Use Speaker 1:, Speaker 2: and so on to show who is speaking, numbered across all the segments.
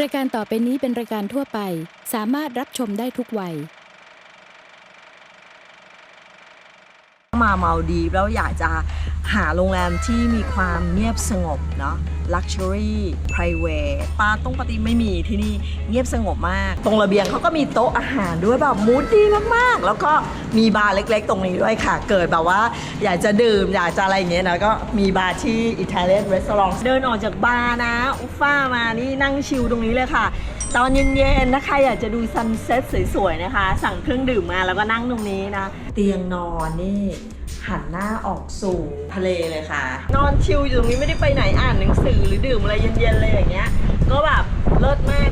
Speaker 1: รายการต่อไปนี้เป็นรายการทั่วไป สามารถรับชมได้ทุกวัย
Speaker 2: มาเมาดีแล้วอยากจะ หาโรงแรมที่มีความเงียบสงบเนาะ luxury private ปาตรงปาร์ตี้ไม่มีที่นี่เงียบสงบมาก ตรงระเบียงเขาก็มีโต๊ะอาหารด้วยแบบมูดดีมากๆ แล้วก็มีบาร์เล็กๆ ตรงนี้ด้วยค่ะ เกิดแบบว่าอยากจะดื่ม อยากจะอะไรอย่างเงี้ยนะก็มีบาร์ที่ Italian Restaurant เดินออกจากบาร์นะ อุฟฟ้ามานี่นั่งชิลตรงนี้เลยค่ะ ตอนเย็นๆนะคะอยากจะดูซันเซ็ตสวยๆนะคะ สั่งเครื่องดื่มมาแล้วก็นั่งตรงนี้นะ เตียงนอนนี่ หันหน้าออกสู่ทะเลเลยค่ะ นอนชิลอยู่ตรงนี้ไม่ได้ไปไหนอ่านหนังสือหรือดื่มอะไรเย็นๆเลยอย่างเงี้ย ก็แบบเลิศมาก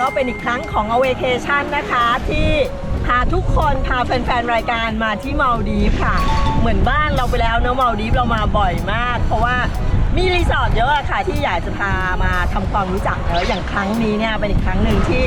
Speaker 2: ก็เป็นอีกครั้งของ a w a c a t i o n นะคะที่พาทุกคนพาแฟนๆ รายการมาที่มาดีฟค่ะ เหมือนบ้านเราไปแล้วเนอะมาดีฟเรามาบ่อยมาก เพราะว่า มีรีสอร์ทเยอะอะค่ะที่อยากจะพามาทำความรู้จักเนอะอย่างครั้งนี้เนี่ยเป็นอีกครั้งหนึ่งที่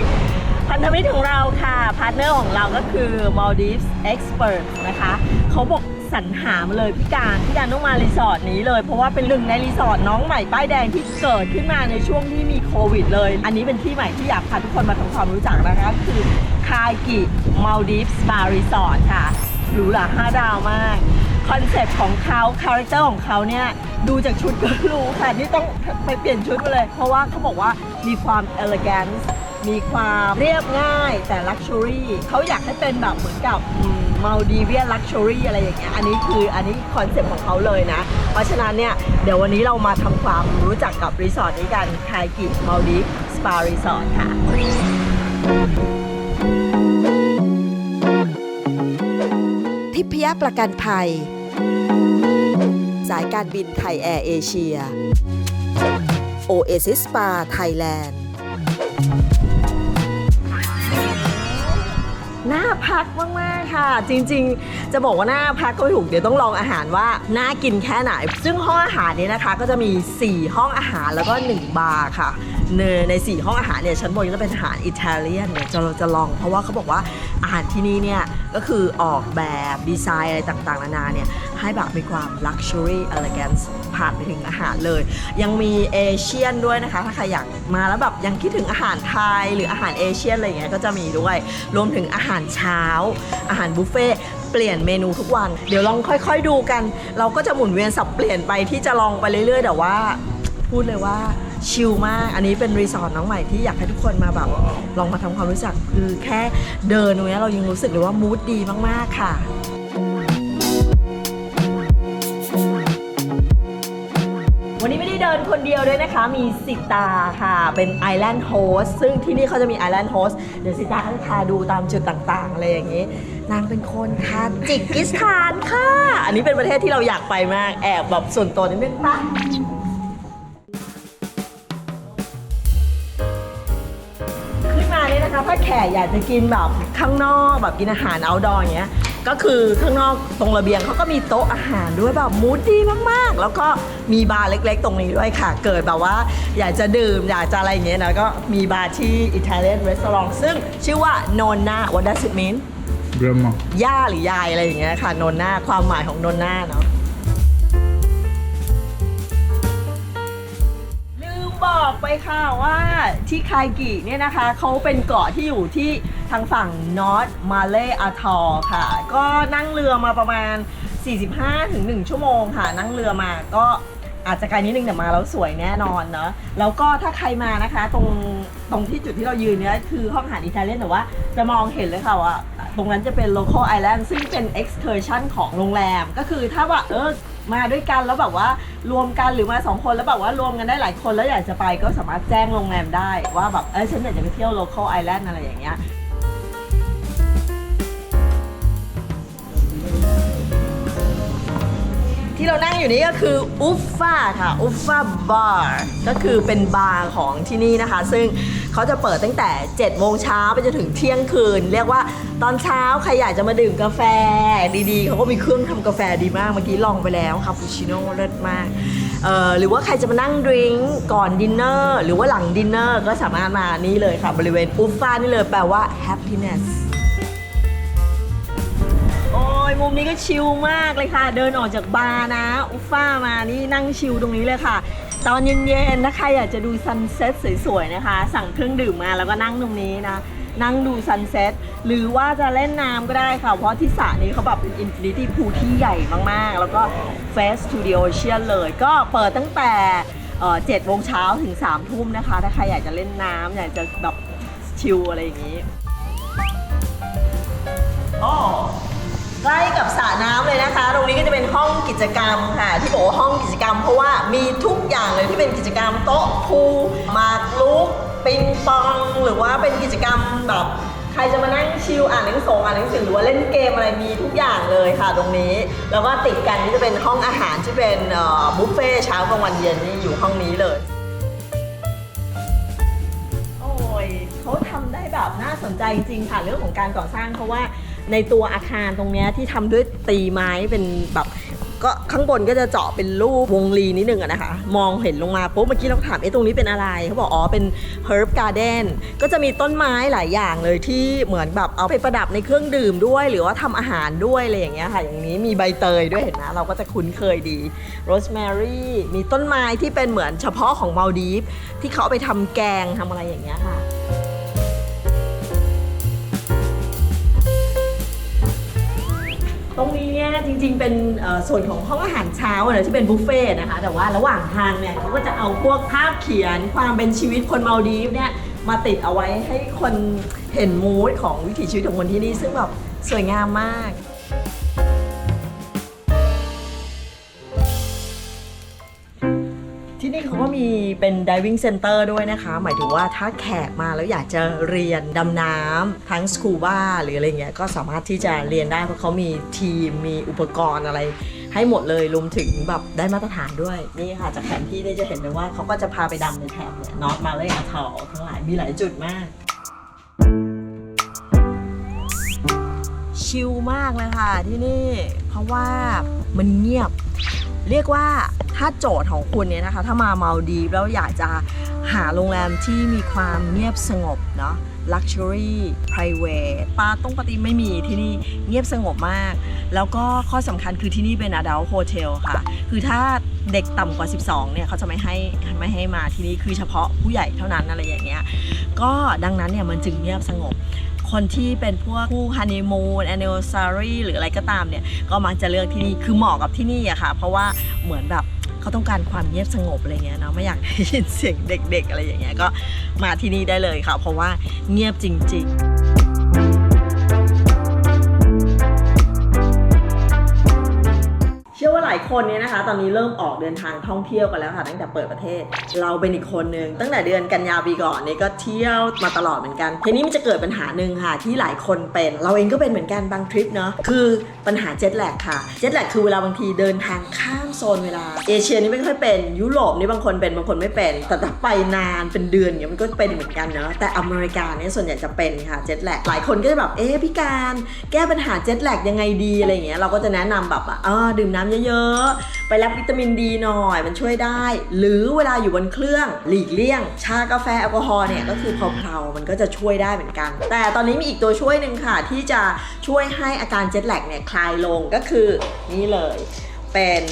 Speaker 2: พันธมิตรของเราค่ะ พาร์ทเนอร์ของเราก็คือ Maldives Expert นะคะ เขาบอกสรรหามาเลยพี่การพี่การต้องมารีสอร์ทนี้เลย เพราะว่าเป็นหนึ่งในรีสอร์ทน้องใหม่ป้ายแดงที่เกิดขึ้นมาในช่วงที่มีโควิดเลย อันนี้เป็นที่ใหม่ที่อยากพาทุกคนมาทำความรู้จักนะคะคือคายกิมาลดีฟสปารีสอร์ทค่ะหรูหราห้าดาวมาก คอนเซ็ปต์ของเขาคาแรคเตอร์ของเขาเนี่ย ดูจากชุดก็รู้ค่ะที่ต้องไปเปลี่ยนชุดมาเลย เพราะว่าเขาบอกว่ามีความเอล g a n c e มีความเรียบง่ายแต่ลักชัวรี่เขาอยากให้เป็นแบบเหมือนกับมาลดีเวียลักชัวรี่อะไรอย่างเงี้ยอันนี้คืออันนี้คอนเซ็ปต์ของเขาเลยนะ เพราะฉะนั้นเนี่ย เดี๋ยววันนี้เรามาทำความรู้จักกับรีสอร์ทนี้กันคายกิมาลดีสปารีสอร์ทค่ะ
Speaker 3: ทิพยประกันภัย สายการบินไทยแอร์เอเชีย Oasis Spa Thailand
Speaker 2: น่าพักมาก ๆ ค่ะ จริง ๆ จะบอกว่าน่าพักก็ไม่ถูก เดี๋ยวต้องลองอาหารว่า น่ากินแค่ไหน ซึ่งห้องอาหารนี้นะคะ ก็จะมี 4 ห้องอาหารแล้วก็ 1 บาร์ค่ะในใน 4 ห้องอาหารเนี่ยชั้นบนก็จะเป็นอาหารอิตาเลียนเนี่ยจะจะลองเพราะว่าเขาบอกว่าอาหารที่นี่เนี่ยก็คือออกแบบดีไซน์อะไรต่างๆ นานาเนี่ย ให้แบบมีความ luxury elegance ผ่านไปถึงอาหารเลย ยังมีเอเชียนด้วยนะคะ ถ้าใครอยากมาแล้วแบบยังคิดถึงอาหารไทยหรืออาหารเอเชียนอะไรอย่างเงี้ยก็จะมีด้วย รวมถึงอาหารเช้า อาหารบุฟเฟ่ต์เปลี่ยนเมนูทุกวัน เดี๋ยวลองค่อยๆดูกัน เราก็จะหมุนเวียนสับเปลี่ยนไปที่จะลองไปเรื่อยๆ แต่ว่า พูดเลยว่าชิลมาก อันนี้เป็นรีสอร์ทน้องใหม่ที่อยากให้ทุกคนมาแบบลองมาทำความรู้จัก คือแค่เดินตรงเนี้ยเรายังรู้สึกเลยว่ามูดดีมากๆค่ะ นี้ไม่ได้เดินคนเดียวด้วยนะคะ มีสิตาค่ะ เป็นไอแลนด์โฮสซึ่งที่นี่เขาจะมีไอแลนด์โฮสเดี๋ยวสิตาก็จะพาดูตามจุดต่างๆ อะไรอย่างนี้ นางเป็นคนทาจิกิสถานค่ะ อันนี้เป็นประเทศที่เราอยากไปมาก แอบแบบส่วนตัวนิดนึงปะขึ้นมาเนี่ยนะคะ ถ้าแขกอยากจะกินแบบข้างนอกแบบกินอาหาร outdoor อย่างเงี้ย ก็คือข้างนอกตรงระเบียงเขาก็มีโต๊ะอาหารด้วยแบบมูดดีมากๆ แล้วก็มีบาร์เล็กๆ ตรงนี้ด้วยค่ะ เกิดแบบว่าอยากจะดื่ม อยากจะอะไรอย่างเงี้ยนะก็มีบาร์ที่ Italian Restaurant ซึ่งชื่อว่า Nonna What does it mean
Speaker 4: Grandma.
Speaker 2: ย่าหรือยายอะไรอย่างเงี้ยค่ะนนหน้าความหมายของนนหน้าเนาะลืมบอกไปค่ะว่าที่คายกิเนี่ยนะคะเขาเป็นเกาะที่อยู่ที่ ทางฝั่งนอตมาเลอาทอค่ะ ก็นั่งเรือมาประมาณ 45-1ถึง1ชั่วโมงค่ะ นั่งเรือมาก็อาจจะไกลนิดนึงแต่มาแล้วสวยแน่นอนเนาะแล้วก็ถ้าใครมานะคะตรงตรงที่จุดที่เรายืนเนี่ยคือห้องอาหารอิตาเลียนแต่ว่าจะมองเห็นเลยค่ะว่าตรงนั้นจะเป็น local island ซึ่งเป็น excursion ของโรงแรม ก็คือถ้าว่าเออมาด้วยกันแล้วแบบว่ารวมกันหรือมาสองคนแล้วแบบว่ารวมกันได้หลายคนแล้วอยากจะไปก็สามารถแจ้งโรงแรมได้ว่าแบบเออฉันอยากจะไปเที่ยว local island อะไรอย่างเงี้ย ที่เรานั่งอยู่นี้ก็คืออุฟฟาค่ะอุฟฟาบาร์ก็คือเป็นบาร์ของที่นี่นะคะ ซึ่งเขาจะเปิดตั้งแต่ 7 โมงเช้าไปจนถึงเที่ยงคืน เรียกว่าตอนเช้าใครอยากจะมาดื่มกาแฟดีๆ เขาก็มีเครื่องทำกาแฟดีมาก เมื่อกี้ลองไปแล้วคาปูชิโน่เลิศมากเอ่อหรือว่าใครจะมานั่งดริงก์ก่อนดินเนอร์หรือว่าหลังดินเนอร์ก็สามารถมานี่เลยค่ะบริเวณอุฟฟานี่เลยแปลว่า happiness ยมุมนี้ก็ชิลมากเลยค่ะ เดินออกจากบาร์นะ อุฟ้ามานี่นั่งชิลตรงนี้เลยค่ะ ตอนเย็นๆถ้าใครอยากจะดูซันเซ็ตสวยๆนะคะ สั่งเครื่องดื่มมาแล้วก็นั่งตรงนี้นะ นั่งดูซันเซ็ตหรือว่าจะเล่นน้ำก็ได้ค่ะ เพราะที่สระนี้เขาแบบเป็นอินฟินิตี้พูที่ใหญ่มากๆ แล้วก็เฟสตูดิโอเชียนเลย ก็เปิดตั้งแต่เจ็ดโมงเช้าถึง3ามทุ่มนะคะ ถ้าใครอยากจะเล่นน้ำอยากจะแบบชิลอะไรอย่างนี้อ๋อ ใกล้กับสระน้ำเลยนะคะ ตรงนี้ก็จะเป็นห้องกิจกรรมค่ะ ที่บอกว่าห้องกิจกรรม เพราะว่ามีทุกอย่างเลยที่เป็นกิจกรรมโต๊ะพูหมากรุกปิงปอง หรือว่าเป็นกิจกรรมแบบใครจะมานั่งชิลอ่านหนังสืออ่านหนังสือหรือว่าเล่นเกมอะไรมีทุกอย่างเลยค่ะตรงนี้ แล้วก็ติดกันนี่จะเป็นห้องอาหารที่เป็นเอ่อบุฟเฟ่ต์เช้ากลางวันเย็นนี่อยู่ห้องนี้เลย โอ้ยเขาทำได้แบบน่าสนใจจริงๆค่ะเรื่องของการก่อสร้างเพราะว่า ในตัวอาคารตรงเนี้ยที่ทำด้วยตีไม้เป็นแบบก็ข้างบนก็จะเจาะเป็นรูปวงรีนิดนึงอะนะคะ มองเห็นลงมาปุ๊บเมื่อกี้เราถามเอ๊ะตรงนี้เป็นอะไร เขาบอกอ๋อเป็น herb garden ก็จะมีต้นไม้หลายอย่างเลยที่เหมือนแบบเอาไปประดับในเครื่องดื่มด้วย หรือว่าทำอาหารด้วยอะไรอย่างเงี้ยค่ะ อย่างนี้มีใบเตยด้วยเห็นไหมเราก็จะคุ้นเคยดีโรสแมรี่มีต้นไม้ที่เป็นเหมือนเฉพาะของมาลดีฟที่เขาเอาไปทำแกงทำอะไรอย่างเงี้ยค่ะ ตรงนี้เนี่ยจริงๆ เป็นส่วนของห้องอาหารเช้าอะนะที่เป็นบุฟเฟ่ต์นะคะ แต่ว่าระหว่างทางเนี่ยเขาก็จะเอาพวกภาพเขียนความเป็นชีวิตคนมาลดีฟเนี่ยมาติดเอาไว้ให้คนเห็นมูดของวิถีชีวิตของคนที่นี่ซึ่งแบบสวยงามมาก มีเป็น diving center ด้วยนะคะ หมายถึงว่าถ้าแขกมาแล้วอยากจะเรียนดำน้ำทั้งสคูบ้าหรืออะไรเงี้ยก็สามารถที่จะเรียนได้เพราะเขามีทีมมีอุปกรณ์อะไร ให้หมดเลยรวมถึงแบบได้มาตรฐานด้วย นี่ค่ะจากแผนที่ได้จะเห็นเลยว่าเขาก็จะพาไปดำในแถบเนี่ยนอตมาเลยอาทอทั้งหลายมีหลายจุดมากชิลมากเลยค่ะที่นี่ เพราะว่ามันเงียบ เรียกว่าถ้าโจทย์ของคุณเนี่ยนะคะ ถ้ามามาลดีแล้วอยากจะหาโรงแรมที่มีความเงียบสงบเนาะ luxury private ปาต้องปฏิไม่มีที่นี่เงียบสงบมาก แล้วก็ข้อสำคัญคือที่นี่เป็น adult hotel ค่ะ คือถ้าเด็กต่ำกว่า 12 เนี่ยเขาจะไม่ให้ไม่ให้มาที่นี่คือเฉพาะผู้ใหญ่เท่านั้นอะไรอย่างเงี้ย ก็ดังนั้นเนี่ยมันจึงเงียบสงบ คนที่เป็นพวกคู่ฮันนีมูนแอนนิวซารีหรืออะไรก็ตามเนี่ย ก็มักจะเลือกที่นี่ คือเหมาะกับที่นี่อะค่ะ เพราะว่าเหมือนแบบเขาต้องการความเงียบสงบอะไรเงี้ยเนาะไม่อยากได้ยินเสียงเด็ก ๆ อะไรอย่างเงี้ยก็มาที่นี่ได้เลยค่ะ เพราะว่าเงียบจริง ๆ เชื่อว่าหลายคนเนี่ยนะคะ ตอนนี้เริ่มออกเดินทางท่องเที่ยวกันแล้วค่ะ ตั้งแต่เปิดประเทศ เราเป็นอีกคนหนึ่งตั้งแต่เดือนกันยาปีก่อนนี่ก็เที่ยวมาตลอดเหมือนกันทีนี้มันจะเกิดปัญหาหนึ่งค่ะ ที่หลายคนเป็น เราเองก็เป็นเหมือนกันบางทริปเนาะคือปัญหาเจ็ตแลกค่ะเจ็ตแลกคือเวลาบางทีเดินทางข้ามโซนเวลา เอเชียนี่ไม่ค่อยเป็นยุโรปนี่บางคนเป็นบางคนไม่เป็น แต่ถ้าไปนานเป็นเดือนเนี่ยมันก็เป็นเหมือนกันเนาะแต่อเมริกาเนี่ยส่วนใหญ่จะเป็นค่ะเจ็ตแลกหลายคนก็จะแบบเอ๊ะพี่การ แก้ปัญหาเจ็ตแลกยังไงดีอะไรเงี้ยเราก็จะแนะนำแบบว่าเออดื่มน้ำเยอะๆ ไปรับวิตามินดีหน่อยมันช่วยได้ หรือเวลาอยู่บนเครื่องหลีกเลี่ยง ชากาแฟแอลกอฮอล์เนี่ยก็คือเพลาๆมันก็จะช่วยได้เหมือนกัน แต่ตอนนี้มีอีกตัวช่วยหนึ่งค่ะ ที่จะช่วยให้อาการเจ็ตแลกเนี่ยคลายลงก็คือนี่เลย เป็น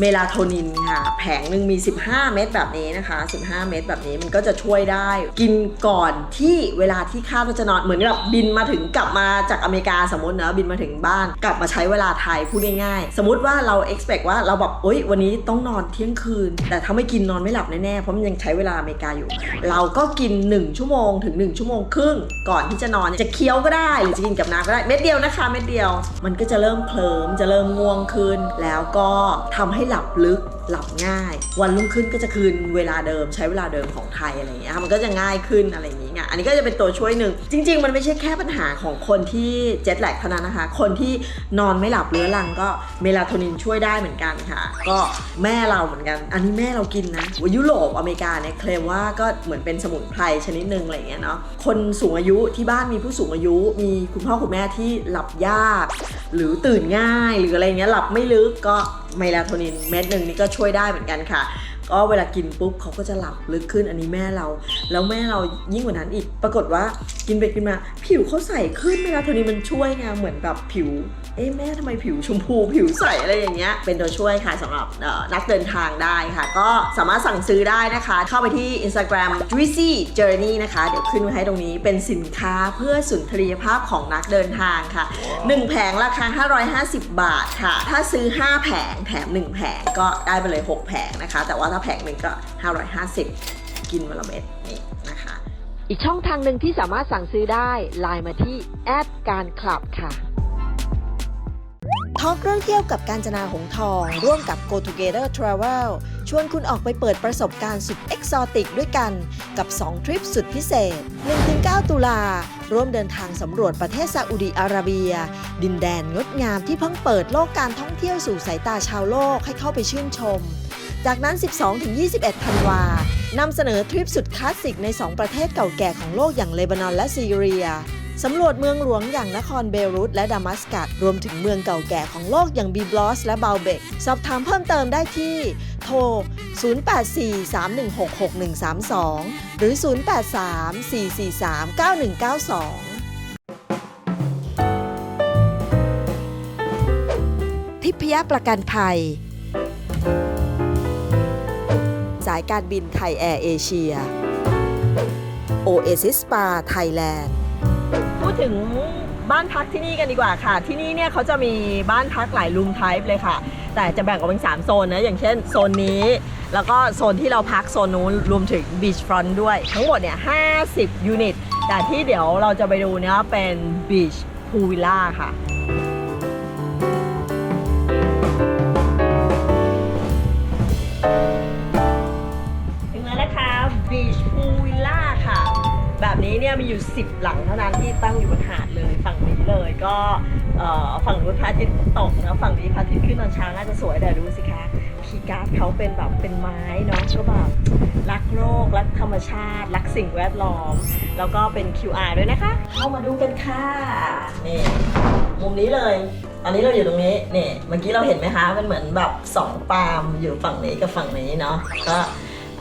Speaker 2: เมลาโทนินค่ะ แผงหนึ่งมี 15 เม็ดแบบนี้นะคะ 15 เม็ดแบบนี้มันก็จะช่วยได้ กินก่อนที่เวลาที่คาดว่าจะนอนเหมือนกับบินมาถึงกลับมาจากอเมริกาสมมตินะบินมาถึงบ้าน กลับมาใช้เวลาไทยพูดง่ายๆ สมมติว่าเรา expect ว่าเราแบบโอ๊ยวันนี้ต้องนอนเที่ยงคืน แต่ถ้าไม่กินนอนไม่หลับแน่ๆเพราะมันยังใช้เวลาอเมริกาอยู่ เราก็กิน 1 ชั่วโมงถึง 1 ชั่วโมงครึ่ง ก่อนที่จะนอนจะเคี้ยวก็ได้หรือจะกินกับน้ำก็ได้เม็ดเดียวนะคะเม็ดเดียว มันก็จะเริ่มเคลิ้มจะเริ่มง่วงขึ้นแล้วก็ทำให้หลับลึกหลับง่าย วันรุ่งขึ้นก็จะคืนเวลาเดิมใช้เวลาเดิมของไทยอะไรอย่างเงี้ยมันก็จะง่ายขึ้นอะไรอย่างเงี้ยอันนี้ก็จะเป็นตัวช่วยหนึ่ง จริง ๆ มันไม่ใช่แค่ปัญหาของคนที่เจ็ตแลกเท่านั้นนะคะ คนที่นอนไม่หลับเรื้อรังก็เมลาโทนินช่วยได้เหมือนกันค่ะ ก็แม่เราเหมือนกัน อันนี้แม่เรากินนะยุโรปอเมริกาเนี่ยเคลมว่าก็เหมือนเป็นสมุนไพรชนิดหนึ่งอะไรอย่างเงี้ยเนาะคนสูงอายุที่บ้านมีผู้สูงอายุ มีคุณพ่อคุณแม่ที่หลับยาก หรือตื่นง่ายหรืออะไรเงี้ยหลับไม่ลึกก็ ไมลาโทนินเม็ดหนึ่งนี่ก็ช่วยได้เหมือนกันค่ะ ก็เวลากินปุ๊บเขาก็จะหลับลึกขึ้นอันนี้แม่เรา แล้วแม่เรายิ่งกว่านั้นอีก ปรากฏว่ากินไปกินมา ผิวเขาใสขึ้นเวลาโทนี้มันช่วยไงเหมือนแบบผิว เอ๊ะแม่ทำไมผิวชมพูผิวใสอะไรอย่างเงี้ย เป็นตัวช่วยค่ะสำหรับเอ่อนักเดินทางได้ค่ะ ก็สามารถสั่งซื้อได้นะคะ เข้าไปที่ Instagram Juicy Journey นะคะ เดี๋ยวขึ้นไว้ให้ตรงนี้เป็นสินค้าเพื่อสุนทรียภาพของนักเดินทางค่ะ 1 แผงราคา 550 บาทค่ะ ถ้าซื้อ 5 แผงแถม 1 แผงก็ได้ไปเลย 6 แผงนะคะ แต่ว่าถ้าแผงหนึ่งก็ 550 กินวันละเม็ดนี่นะคะ
Speaker 3: อีกช่องทางหนึ่งที่สามารถสั่งซื้อได้ไลน์มาที่แอดการคลับค่ะทอกเรื่องเที่ยวกับการจนาหงทอง ร่วมกับ Go Together Travel ชวนคุณออกไปเปิดประสบการณ์สุดเอกซอติกด้วยกันกับ 2 ทริปสุดพิเศษ 1-9 ตุลา ร่วมเดินทางสำรวจประเทศซาอุดีอาระเบีย ดินแดนงดงามที่เพิ่งเปิดโลกการท่องเที่ยวสู่สายตาชาวโลกให้เข้าไปชื่นชม จากนั้น 12-21 ธันวานำเสนอทริปสุดคลาสสิกใน 2 ประเทศเก่าแก่ของโลกอย่างเลบานอนและซีเรียสำรวจเมืองหลวงอย่างนครเบรุตและดามัสกัสรวมถึงเมืองเก่าแก่ของโลกอย่างบีบลอสและบาเบก สอบถามเพิ่มเติมได้ที่ โทร 0843166132 หรือ 0834439192 ทิพยประกันภัยายการบินไทยแอร์เอเชีย Oasis Spa Thailand
Speaker 2: พูดถึงบ้านพักที่นี่กันดีกว่าค่ะ ที่นี่เนี่ยเขาจะมีบ้านพักหลายรูมไทป์เลยค่ะ แต่จะแบ่งออกเป็น 3 โซนนะ อย่างเช่นโซนนี้ แล้วก็โซนที่เราพักโซนนู้นรวมถึงบีชฟรอนต์ด้วย ทั้งหมดเนี่ย 50 ยูนิต แต่ที่เดี๋ยวเราจะไปดูเนี่ยเป็นบีชพูวิลล่าค่ะ เนี่ยมีอยู่ 10 หลังเท่านั้นที่ตั้งอยู่บนหาดเลยฝั่งนี้เลยก็เอ่อฝั่งนู้นพระอาทิตย์ตกนะฝั่งนี้พระอาทิตย์ขึ้นตอนเช้าน่าจะสวยแต่ดูสิคะคีการ์ดเขาเป็นแบบเป็นไม้เนาะก็แบบรักโลกรักธรรมชาติ รักสิ่งแวดล้อม แล้วก็เป็น QR ด้วยนะคะ เข้ามาดูกันค่ะนี่มุมนี้เลยตอนนี้เราอยู่ตรงนี้นี่เมื่อกี้เราเห็นไหมคะเป็นเหมือนแบบสองปาล์มอยู่ฝั่งนี้กับฝั่งนี้เนาะก็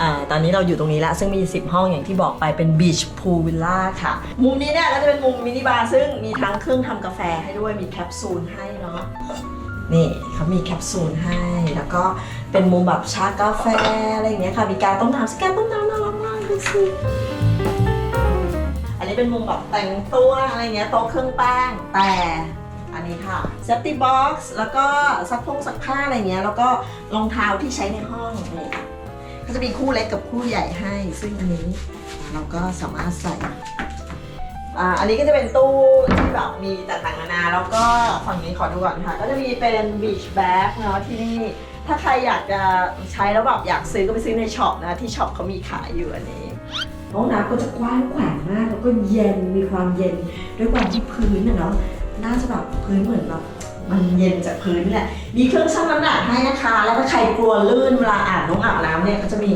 Speaker 2: อ่าตอนนี้เราอยู่ตรงนี้แล้วซึ่งมี 10 ห้องอย่างที่บอกไปเป็น Beach Pool Villa ค่ะ มุมนี้เนี่ยก็จะเป็นมุมมินิบาร์ซึ่งมีทั้งเครื่องทำกาแฟให้ด้วยมีแคปซูลให้เนาะนี่เขามีแคปซูลให้ แล้วก็เป็นมุมแบบชากาแฟอะไรอย่างเงี้ยค่ะ มีการต้มน้ำสแกนต้มน้ำน่ารักมากดูสิอันนี้เป็นมุมแบบแต่งตัวอะไรเงี้ยโต๊ะเครื่องแป้งแต่อันนี้ค่ะ safety box แล้วก็ซักพงซักผ้าอะไรเงี้ยแล้วก็รองเท้าที่ใช้ในห้องนี่ ก็จะมีคู่เล็กกับคู่ใหญ่ให้ ซึ่งอันนี้เราก็สามารถใส่อ่าอันนี้ก็จะเป็นตู้ที่แบบมีต่างๆนานา แล้วก็ฝั่งนี้ขอดูก่อนค่ะ ก็จะมีเป็น beach bag เนาะที่นี่ ถ้าใครอยากจะใช้แล้วแบบอยากซื้อก็ไปซื้อในช็อปนะ ที่ช็อปเขามีขายอยู่อันนี้ห้องน้ำก็จะกว้างขวางมากแล้วก็เย็นมีความเย็นด้วยความที่พื้นอะเนาะน่าจะแบบพื้นเหมือนแบบ มันเย็นจากพื้นนี่แหละ มีเครื่องชั่งน้ำหนักให้นะคะ แล้วก็ใครกลัวลื่นเวลาอาบน้องอาบน้ำเนี่ยก็จะมี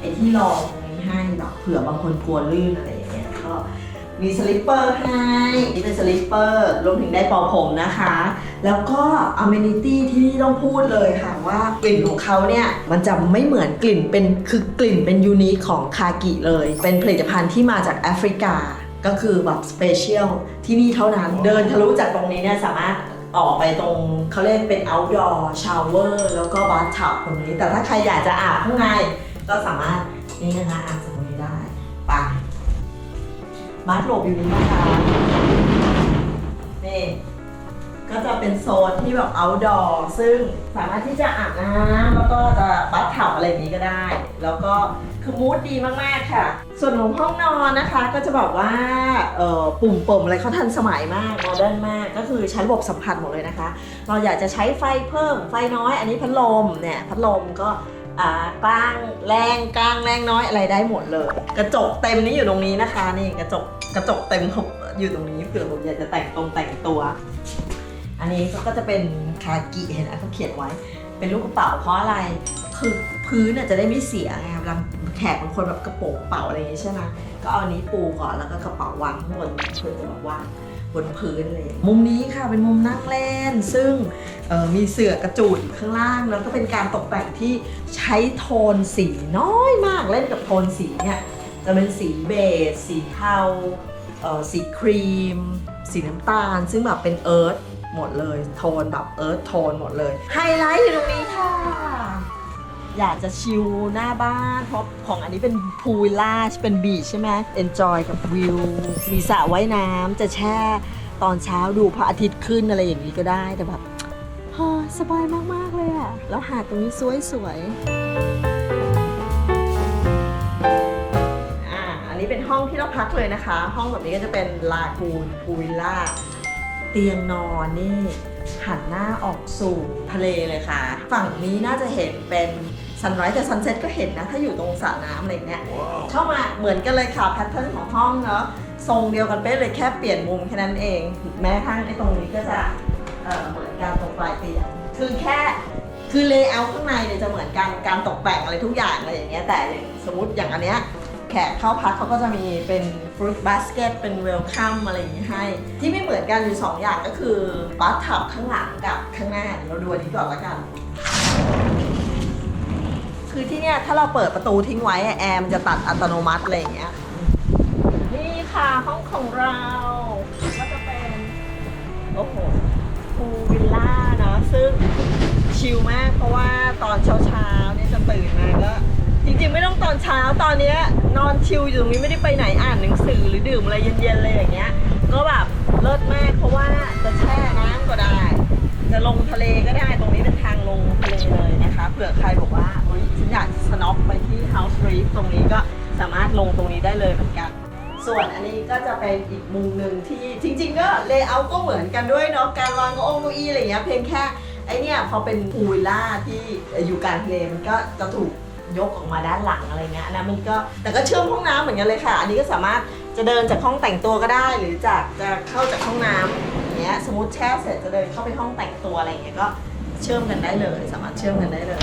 Speaker 2: ไอ้ที่รองตรงนี้ให้แบบเผื่อบางคนกลัวลื่นอะไรอย่างเงี้ยก็มีสลิปเปอร์ให้นี่เป็นสลิปเปอร์รวมถึงได้เป่าผมนะคะ แล้วก็อเมนิตี้ที่นี่ต้องพูดเลยค่ะว่ากลิ่นของเขาเนี่ย มันจะไม่เหมือนกลิ่นเป็นคือกลิ่นเป็นยูนิคของคากิเลย เป็นผลิตภัณฑ์ที่มาจากแอฟริกา ก็คือแบบสเปเชียลที่นี่เท่านั้นเดินทะลุจากตรงนี้เนี่ยสามารถ ออกไปตรงเขาเรียกเป็น outdoor shower แล้วก็ bathtub ตรงนี้ แต่ถ้าใครอยากจะอาบข้างในก็สามารถนี่นะคะอาบตรงนี้ได้ไปบาร์โหลบอยู่นี้นะคะนี่ ก็จะเป็นโซนที่แบบ outdoor ซึ่งสามารถที่จะอาบน้ำแล้วก็จะบัตเถาอะไรอย่างนี้ก็ได้ แล้วก็คือมูดดีมากๆค่ะ ส่วนของห้องนอนนะคะก็จะบอกว่าเอ่อปุ่มเปิมอะไรเขาทันสมัยมากโมเดิร์นมาก ก็คือใช้ระบบสัมผัสหมดเลยนะคะ เราอยากจะใช้ไฟเพิ่มไฟน้อย อันนี้พัดลมเนี่ยพัดลมก็อ่ากลางแรงกลางแรงน้อยอะไรได้หมดเลย กระจกเต็มนี้อยู่ตรงนี้นะคะ นี่กระจกกระจกเต็มอยู่ตรงนี้เผื่อผมอยากจะแต่งตรงแต่งตัว อันนี้ก็จะเป็นคากิเห็นไหมเขาเขียนไว้ เป็นลูกกระเป๋าเพราะอะไร คือพื้นจะได้ไม่เสียไงเวลาแขกบางคนแบบกระโปรงกระเป๋าอะไรอย่างงี้ใช่ไหมก็เอาอันนี้ปูก่อนแล้วก็กระเป๋าวางข้างบนเพื่อจะแบบว่าบนพื้นอะไรอย่างเลย มุมนี้ค่ะเป็นมุมนั่งเล่น ซึ่งมีเสื่อกระจูดอยู่ข้างล่าง แล้วก็เป็นการตกแต่งที่ใช้โทนสีน้อยมากเล่นกับโทนสีเนี่ยจะเป็นสีเบจสีเทาสีครีม สีน้ำตาล ซึ่งแบบเป็นเอิร์ธ หมดเลย โทนแบบเอิร์ธโทนหมดเลย ไฮไลท์อยู่ตรงนี้ค่ะ อยากจะชิลหน้าบ้าน เพราะของอันนี้เป็นพูลวิลล่าเป็นบีชใช่ไหมเอนจอยกับวิว มีสระว่ายน้ำจะแช่ตอนเช้าดูพระอาทิตย์ขึ้นอะไรอย่างนี้ก็ได้แต่แบบฮอสบายมาก ๆ เลยอะแล้วหาดตรงนี้สวยๆอ่าอันนี้เป็นห้องที่เราพักเลยนะคะ ห้องแบบนี้ก็จะเป็นลากูนพูวิลล่า เตียงนอนนี่ หันหน้าออกสู่ทะเลเลยค่ะ ฝั่งนี้น่าจะเห็นเป็นซันไรส์แต่ซันเซ็ตก็เห็นนะ ถ้าอยู่ตรงสระน้ำอะไรเงี้ย เข้ามาเหมือนกันเลยค่ะแพทเทิร์นของห้องเนาะทรงเดียวกันเป๊ะเลยแค่เปลี่ยนมุมแค่นั้นเอง แม้กระทั่งไอ้ตรงนี้ก็จะเอ่อเหมือนกันตรงปลายเตียงคือแค่คือเลเยอร์ข้างในเนี่ยจะเหมือนกันการตกแต่งอะไรทุกอย่างอะไรอย่างเงี้ยแต่อย่างสมมติอย่างอันเนี้ยแขกเข้าพักเขาก็จะมีเป็น ฟรุตบาสเกตเป็นเวลคัมอะไรอย่างนี้ให้ ที่ไม่เหมือนกันอยู่ 2 อย่างก็คือบัตทับข้างหลังกับข้างหน้าเดี๋ยวเราดูอันนี้ก่อนละกัน คือที่เนี่ยถ้าเราเปิดประตูทิ้งไว้แอร์มันจะตัดอัตโนมัติอะไรอย่างเงี้ยนี่ค่ะห้องของเราก็จะเป็นโอ้โหพูวิลล่าเนาะซึ่งชิลมากเพราะว่าตอนเช้าเช้าๆเนี่ยจะตื่นมาก็ ริงๆไม่ต้องตอนเช้าตอนเนี้ยนอนชิลอยู่ตรงนี้ไม่ได้ไปไหนอ่านหนังสือหรือดื่มอะไรเย็นๆอะไรอย่างเงี้ย ก็แบบเลิศมากเพราะว่าจะแช่น้ำก็ได้ จะลงทะเลก็ได้ตรงนี้เป็นทางลงทะเลเลยนะคะเผื่อใครบอกว่าเฮ้ยฉันอยากสน็อกไปที่ House Reef ตรงนี้ก็สามารถลงตรงนี้ได้เลยเหมือนกัน ส่วนอันนี้ก็จะเป็นอีกมุมหนึ่งที่จริง ๆ ก็เลเยอร์ก็เหมือนกันด้วยเนาะการวางเก้าอี้เก้าอี้อะไรเงี้ยเพียงแค่ไอเนี่ยพอเป็นพูลวิลล่าที่อยู่กลางทะเลมันก็จะถูก ยกออกมาด้านหลังอะไรเงี้ยนนะมันก็แต่ก็เชื่อมห้องน้ำเหมือนกันเลยค่ะ อันนี้ก็สามารถจะเดินจากห้องแต่งตัวก็ได้ หรือจากจะเข้าจากห้องน้ำอย่างเงี้ยสมมติแช่เสร็จจะเดินเข้าไปห้องแต่งตัวอะไรเงี้ยก็เชื่อมกันได้เลย สามารถเชื่อมกันได้เลย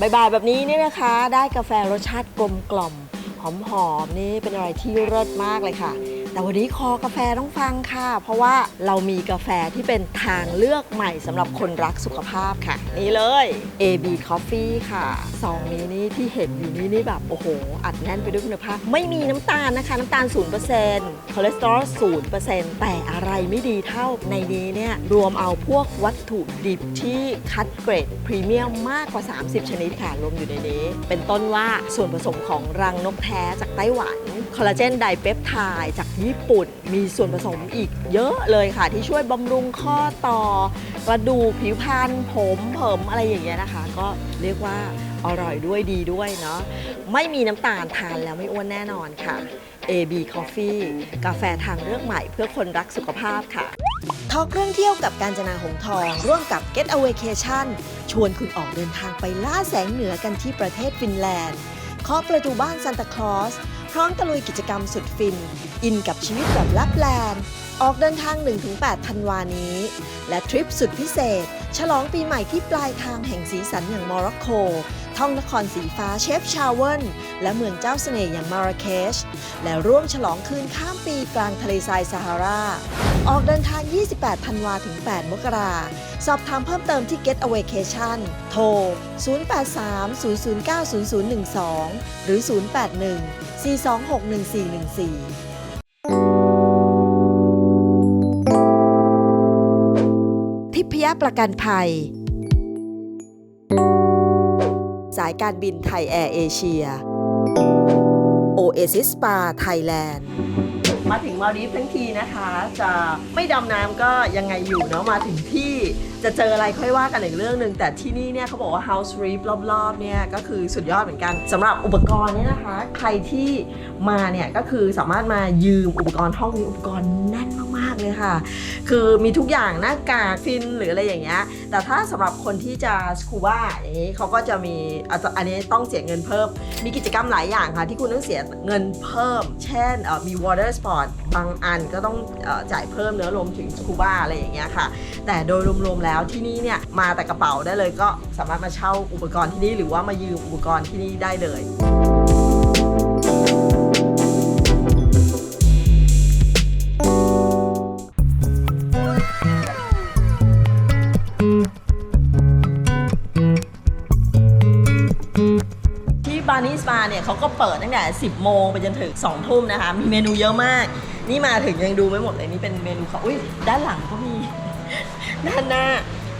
Speaker 2: บ่ายๆแบบนี้เนี่ยนะคะ ได้กาแฟรสชาติกลมกล่อมหอมๆนี่เป็นอะไรที่เลิศมากเลยค่ะ แต่วันนี้คอกาแฟต้องฟังค่ะ เพราะว่าเรามีกาแฟที่เป็นทางเลือกใหม่สำหรับคนรักสุขภาพค่ะ นี่เลย AB Coffee ค่ะซองนี้นี่ที่เห็นอยู่นี่นี่แบบโอ้โห อัดแน่นไปด้วยคุณภาพ ไม่มีน้ำตาลนะคะ น้ำตาล 0%คอเลสเตอรอล 0%แต่อะไรไม่ดีเท่าในนี้เนี่ยรวมเอาพวกวัตถุดิบที่คัดเกรดพรีเมียมมากกว่า 30 ชนิดค่ะรวมอยู่ในนี้ เป็นต้นว่าส่วนผสมของรังนกแท้จากไต้หวัน คอลลาเจนไดเปปไทด์จากญี่ปุ่น มีส่วนผสมอีกเยอะเลยค่ะ ที่ช่วยบำรุงข้อต่อกระดูกผิวพรรณผมเผิมอะไรอย่างเงี้ยนะคะ ก็เรียกว่าอร่อยด้วยดีด้วยเนาะไม่มีน้ำตาลทานแล้วไม่อ้วนแน่นอนค่ะ AB Coffee กาแฟทางเลือกใหม่เพื่อคนรักสุขภาพค่ะ
Speaker 3: ทอล์กเรื่องเที่ยวกับการจนาหงทอง ร่วมกับ Get a w a y c a t i o n ชวนคุณออกเดินทางไปล่าแสงเหนือกันที่ประเทศฟินแลนด์เคาะประตูบ้านซานตาคลอส ร้อมตะลุยกิจกรรมสุดฟิน อินกับชีวิตแบบลับแลนออกเดินทาง 1-8 ธันวานี้ และทริปสุดพิเศษ ฉลองปีใหม่ที่ปลายทางแห่งสีสันอย่างโมร็อกโก ท่องนครสีฟ้าเชฟชาวเวลและเมืองเจ้าเสน่ห์อย่างมาราเคช และร่วมฉลองคืนข้ามปีกลางทะเลทรายซาฮาราออกเดินทาง 28 ธันวาถึง 8 มกรา สอบถามเพิ่มเติมที่ Get a w a y c a t i o n โทร 0830090012 หรือ 081 4261414ทิพยประกันภัย สายการบินไทยแอร์เอเชีย Oasis Spa Thailand
Speaker 2: มาถึงมาดีฟทั้งทีนะคะ จะไม่ดำน้ำก็ยังไงอยู่เนาะมาถึงที่จะเจออะไรค่อยว่ากันอีกเรื่องหนึ่งแต่ที่นี่เนี่ยเขาบอกว่า house reef รอบๆเนี่ยก็คือสุดยอดเหมือนกันสำหรับอุปกรณ์เนี่ยนะคะ ใครที่มาเนี่ยก็คือสามารถมายืมอุปกรณ์ห้องนี้อุปกรณ์แน่นากเลยค่ะ คือมีทุกอย่างหน้ากากฟินหรืออะไรอย่างเงี้ย แต่ถ้าสำหรับคนที่จะสคูบ้าอย่างนี้เขาก็จะมีอันนี้ต้องเสียเงินเพิ่ม มีกิจกรรมหลายอย่างค่ะ ที่คุณต้องเสียเงินเพิ่ม เช่นเอ่อมี water sport บางอันก็ต้องอจ่ายเพิ่มเนื้อะรวมถึงสคูบ้าอะไรอย่างเงี้ยค่ะ แต่โดยรวมๆแล้วที่นี่เนี่ยมาแต่กระเป๋าได้เลยก็สามารถมาเช่าอุปกรณ์ที่นี่หรือว่ามายืมอุปกรณ์ที่นี่ได้เลย เนี่ยเขาก็เปิดตั้งแต่ 10 โมงไปจนถึง 2 ทุ่มนะคะ มีเมนูเยอะมาก นี่มาถึงยังดูไม่หมดเลยนี่เป็นเมนูเขาอุ้ยด้านหลังก็มี ด้านหน้า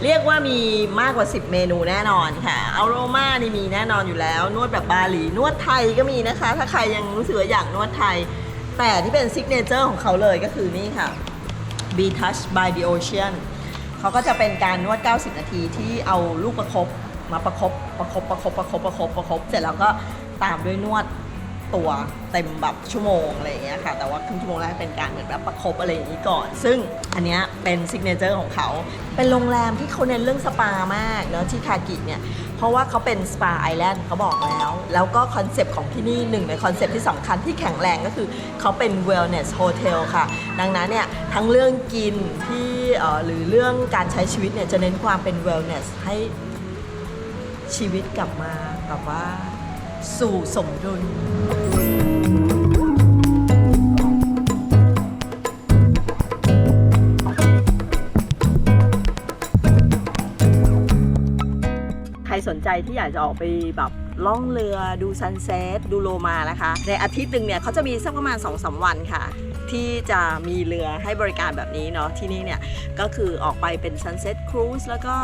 Speaker 2: เรียกว่ามีมากกว่า 10 เมนูแน่นอนค่ะเอาโรมานี่มีแน่นอนอยู่แล้ว นวดแบบบาหลีนวดไทยก็มีนะคะ ถ้าใครยังรู้สึกอยากนวดไทย แต่ที่เป็นซิกเนเจอร์ของเขาเลยก็คือนี่ค่ะ Be Touch by the Ocean เขาก็จะเป็นการนวด 90 นาทีที่เอาลูกประคบมาประคบประคบประคบประคบประคบประคบเสร็จแล้วก็ ตามด้วยนวดตัวเต็มแบบชั่วโมงอะไรอย่างเงี้ยค่ะ แต่ว่าครึ่งชั่วโมงแรกเป็นการเหมือนแบบประคบอะไรอย่างนี้ก่อน ซึ่งอันเนี้ยเป็นซิกเนเจอร์ของเขา เป็นโรงแรมที่เขาเน้นเรื่องสปามากเนาะที่คากิเนี่ย เพราะว่าเขาเป็นสปาไอแลนด์เขาบอกแล้ว แล้วก็คอนเซปต์ของที่นี่หนึ่งในคอนเซปต์ที่สำคัญที่แข็งแรงก็คือเขาเป็น wellness hotel ค่ะ ดังนั้นเนี่ย ทั้งเรื่องกินที่เอ่อหรือเรื่องการใช้ชีวิตเนี่ยจะเน้นความเป็น wellness ให้ชีวิตกลับมาแบบว่า สู่สมดุล ใครสนใจที่อยากจะออกไปแบบล่องเรือดูซันเซ็ตดูโลมานะคะ ในอาทิตย์หนึ่งเนี่ยเขาจะมีสักประมาณ2อสวันค่ะ ที่จะมีเรือให้บริการแบบนี้เนาะที่นี่เนี่ย ก็คือออกไปเป็นซันเซ็ตครูซแล้วก็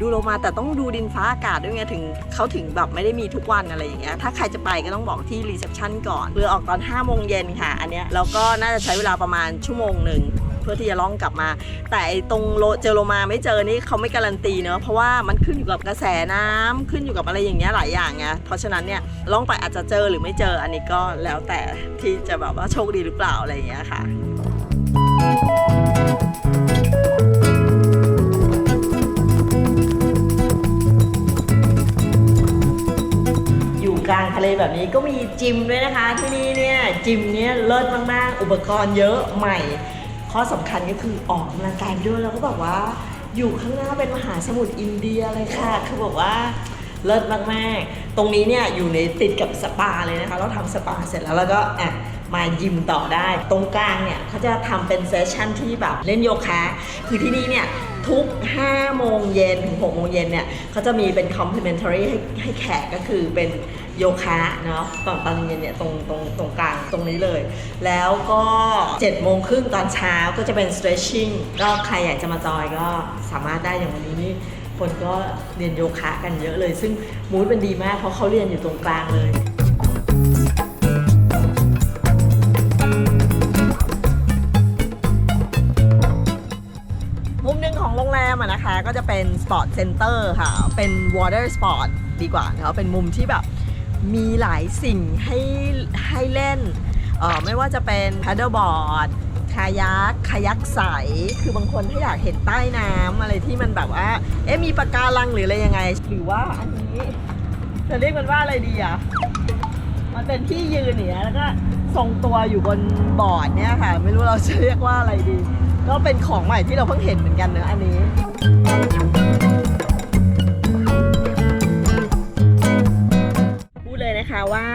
Speaker 2: ดูโลมาแต่ต้องดูดินฟ้าอากาศด้วยไงถึงเขาถึงแบบไม่ได้มีทุกวันอะไรอย่างเงี้ยถ้าใครจะไปก็ต้องบอกที่รีเซพชันก่อนเรือออกตอน5โมงเย็นค่ะอันเนี้ยแล้วก็น่าจะใช้เวลาประมาณชั่วโมงหนึ่งเพื่อที่จะล่องกลับมา แต่ตรงโลเจอโลมาไม่เจอนี่เขาไม่การันตีเนอะเพราะว่ามันขึ้นอยู่กับกระแสน้ำขึ้นอยู่กับอะไรอย่างเงี้ยหลายอย่างไงเพราะฉะนั้นเนี่ยล่องไปอาจจะเจอหรือไม่เจออันนี้ก็แล้วแต่ที่จะแบบว่าโชคดีหรือเปล่าอะไรอย่างเงี้ยค่ะ ลางทะเลแบบนี้ก็มีจิมด้วยนะคะ ที่นี่เนี่ยจิมเนี่ยเลิศมากๆ อุปกรณ์เยอะใหม่ ข้อสำคัญก็คือออกกำลังกายด้วยแล้วก็แบบว่าอยู่ข้างหน้าเป็นมหาสมุทรอินเดียเลยค่ะ คือบอกว่าเลิศมากๆ ตรงนี้เนี่ยอยู่ในติดกับสปาเลยนะคะ เราทำสปาเสร็จแล้วแล้วก็อะมายิมต่อได้ ตรงกลางเนี่ยเขาจะทำเป็นเซสชั่นที่แบบเล่นโยคะ คือที่นี่เนี่ยทุก 5 โมงเย็นถึง 6 โมงเย็นเนี่ยเขาจะมีเป็น complimentary ให้ให้แขกก็คือเป็น โยคะเนาะตอนตอนเย็นเนี่ยตรงตรงตรงกลางตรงนี้เลย แล้วก็7โมงครึ่งตอนเช้าก็จะเป็น stretching ก็ใครอยากจะมาจอยก็สามารถได้อย่างวันนี้นี่คนก็เรียนโยคะกันเยอะเลย ซึ่งมูดมันดีมากเพราะเขาเรียนอยู่ตรงกลางเลยมุมหนึ่งของโรงแรมอะนะคะก็จะเป็นสปอร์ตเซ็นเตอร์ค่ะ เป็น water sport ดีกว่าเนอะเป็นมุมที่แบบ มีหลายสิ่งให้ให้เล่นเออไม่ว่าจะเป็น paddleboard คายักคายักใส คือบางคนถ้าอยากเห็นใต้น้ำอะไรที่มันแบบว่า เอ๊ะมีปะการังหรืออะไรยังไง หรือว่าอันนี้จะเรียกมันว่าอะไรดีอะมันเป็นที่ยืนเนี่ยแล้วก็ทรงตัวอยู่บนบอร์ดเนี่ยค่ะ ไม่รู้เราจะเรียกว่าอะไรดี ก็เป็นของใหม่ที่เราเพิ่งเห็นเหมือนกันเนอะอันนี้ นะคะว่า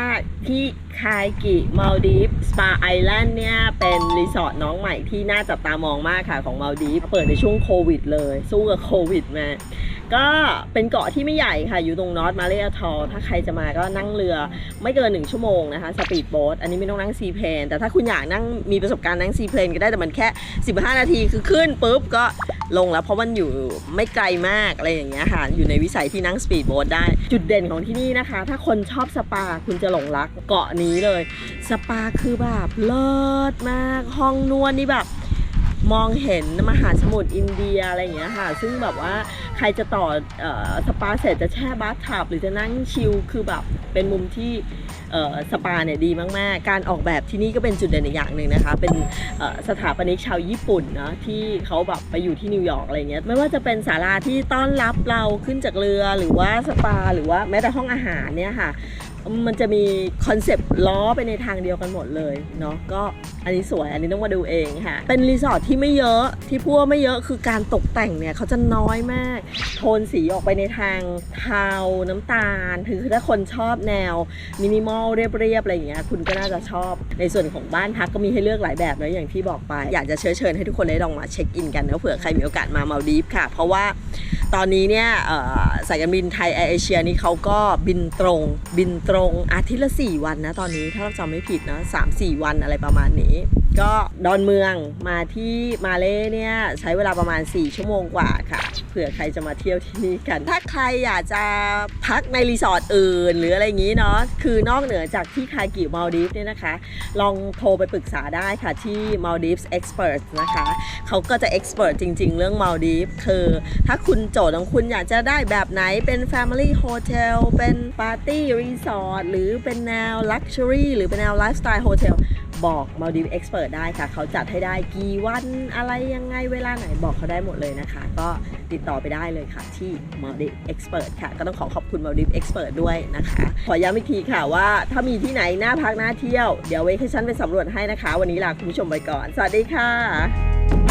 Speaker 2: ที่คายกิมาลดีฟสปาไอแลนด์เนี่ย เป็นรีสอร์ทน้องใหม่ที่น่าจับตามองมากค่ะของมาลดีฟเปิดในช่วงโควิดเลย สู้กับโควิดมาก็เป็นเกาะที่ไม่ใหญ่ค่ะ อยู่ตรงนอตมาเรียทอถ้าใครจะมาก็นั่งเรือไม่เกิน1ชั่วโมงนะคะสปีดโบ๊ทอันนี้ไม่ต้องนั่งซีเพลนแต่ถ้าคุณอยากนั่งมีประสบการณ์นั่งซีเพลนก็ได้แต่มันแค่ 15 นาทีคือขึ้นปุ๊บก็ ลงแล้วเพราะมันอยู่ไม่ไกลมากอะไรอย่างเงี้ยค่ะ อยู่ในวิสัยที่นั่งสปีดโบ๊ทได้ จุดเด่นของที่นี่นะคะ ถ้าคนชอบสปาคุณจะหลงรักเกาะนี้เลย สปาคือแบบเลิศมาก ห้องนวดนี่แบบมองเห็นมหาสมุทรอินเดียอะไรอย่างเงี้ยค่ะ ซึ่งแบบว่าใครจะต่อออสปาเสร็จจะแช่บาร์ทับหรือจะนั่งชิลคือแบบเป็นมุมที่ สปาเนี่ยดีมากๆ การออกแบบที่นี่ก็เป็นจุดเด่นอีกอย่างหนึ่งนะคะ เป็นสถาปนิกชาวญี่ปุ่นเนาะที่เขาแบบไปอยู่ที่นิวยอร์กอะไรเงี้ยไม่ว่าจะเป็นศาลาที่ต้อนรับเราขึ้นจากเรือหรือว่าสปา หรือว่าแม้แต่ห้องอาหารเนี่ยค่ะมันจะมีคอนเซปต์ล้อไปในทางเดียวกันหมดเลยเนาะก็อันนี้สวยอันนี้ต้องมาดูเองค่ะ เป็นรีสอร์ทที่ไม่เยอะที่พูดว่าไม่เยอะคือการตกแต่งเนี่ยเขาจะน้อยมาก โทนสีออกไปในทางเทาน้ำตาลคือถ้าคนชอบแนวมินิมอลเรียบๆอะไรอย่างเงี้ยคุณก็น่าจะชอบ ในส่วนของบ้านพักก็มีให้เลือกหลายแบบนะอย่างที่บอกไป อยากจะเชิญเชิญให้ทุกคนได้ลองมาเช็คอินกันนะเผื่อใครมีโอกาสมามาดีฟค่ะ เพราะว่าตอนนี้เนี่ยสายการบินไทยแอร์เอเชียนี่เขาก็บินตรงบินตรงอาทิตย์ละ 4 วันนะ ตอนนี้ถ้าเราจำไม่ผิดนะ3-4 วันอะไรประมาณนี้ ก็ดอนเมืองมาที่มาเล่เนี่ยใช้เวลาประมาณ 4 ชั่วโมงกว่าค่ะ เผื่อใครจะมาเที่ยวที่นี่กัน ถ้าใครอยากจะพักในรีสอร์ทอื่น หรืออะไรอย่างนี้เนาะคือนอกเหนือจากที่คากิมาลดีฟเนี่ยนะคะ ลองโทรไปปรึกษาได้ค่ะที่ Maldives Expert นะคะเขาก็จะ expert จริง ๆ เรื่อง Maldives คือถ้าคุณโจทย์ของคุณอยากจะได้แบบไหนเป็น Family Hotel เป็น Party Resort หรือเป็นแนว Luxury หรือเป็นแนว Lifestyle Hotel บอก Maldives Expert ได้ค่ะ เขาจัดให้ได้กี่วันอะไรยังไงเวลาไหนบอกเขาได้หมดเลยนะคะ ก็ติดต่อไปได้เลยค่ะ ที่ Maldives Expert ค่ะ ก็ต้องขอขอบคุณ Maldives Expert ด้วยนะคะ ขอย้ำอีกทีค่ะว่าถ้ามีที่ไหนน่าพักน่าเที่ยว เดี๋ยวเวคชั่นไปสำรวจให้นะคะ วันนี้ลาคุณผู้ชมไปก่อน สวัสดีค่ะ